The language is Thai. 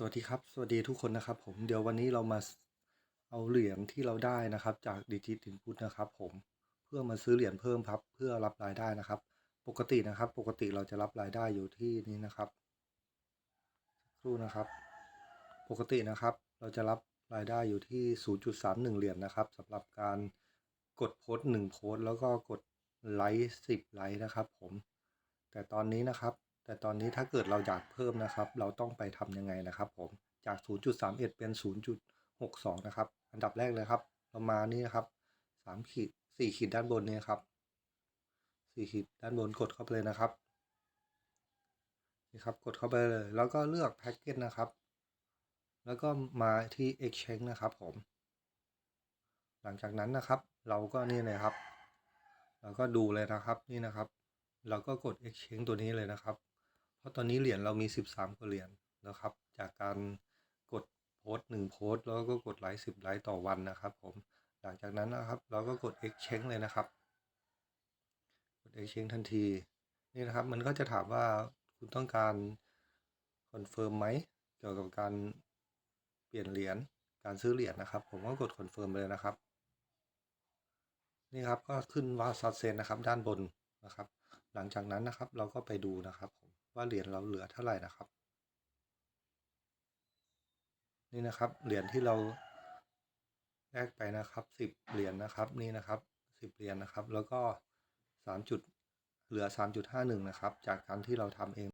สวัสดีครับ สวัสดีทุกคนนะครับ ผมเดี๋ยววันนี้เรามาเอาเหรียญที่เราได้นะครับ จากดิจิทินพุทนะครับ ผมเพื่อมาซื้อเหรียญเพิ่มครับ เพื่อรับรายได้นะครับ ปกตินะครับ ปกติเราจะรับรายได้อยู่ที่นี้นะครับครู่นะครับ ปกตินะครับ เราจะรับรายได้อยู่ที่ 0.31 เหรียญนะครับสำหรับการกดโพสต์หนึ่งโพสต์แล้วก็กดไลค์10ไลค์นะครับ ผม แต่ตอนนี้นะครับ แต่ตอนนี้ถ้าเกิดเราอยากเพิ่มนะครับ เราต้องไปทำยังไงนะครับผม จาก 0.31 เป็น 0.62 นะครับ อันดับแรกเลยครับ เรามานี่นะครับ3ขีด4ขีดด้านบนนี้ครับ4ขีดด้านบนกดเข้าไปเลยนะครับ นี่ครับ กดเข้าไปเลย แล้วก็เลือกแพ็กเกจนะครับ แล้วก็มาที่ exchange นะครับผม หลังจากนั้นนะครับ เราก็นี่เลยครับเราก็ดูเลยนะครับนี่นะครับ เราก็กด exchange ตัวนี้เลยนะครับ เพราะตอนนี้เหรียญเรามี 13กว่าเหรียญนะครับ จากการกดโพสต์หนึ่งโพสต์แล้วก็กดไลค์10ไลค์ต่อวันนะครับ ผมหลังจากนั้นนะครับ เราก็กด exchange เลยนะครับ กด exchange ทันทีนี่นะครับ มันก็จะถามว่าคุณต้องการคอนเฟิร์มไหมเกี่ยวกับการเปลี่ยนเหรียญการซื้อเหรียญนะครับ ผมก็กดคอนเฟิร์มเลยนะครับนี่ครับก็ขึ้นว่าซัดเซนนะครับ ด้านบนนะครับ หลังจากนั้นนะครับ เราก็ไปดูนะครับผม ว่าเหรียญเราเหลือเท่าไหร่นะครับ นี่นะครับเหรียญที่เราแลกไปนะครับสิบเหรียญนะครับนี่นะครับสิบเหรียญนะครับ แล้วก็สามจุดเหลือสามจุดห้าหนึ่งนะครับ จากการที่เราทำเอง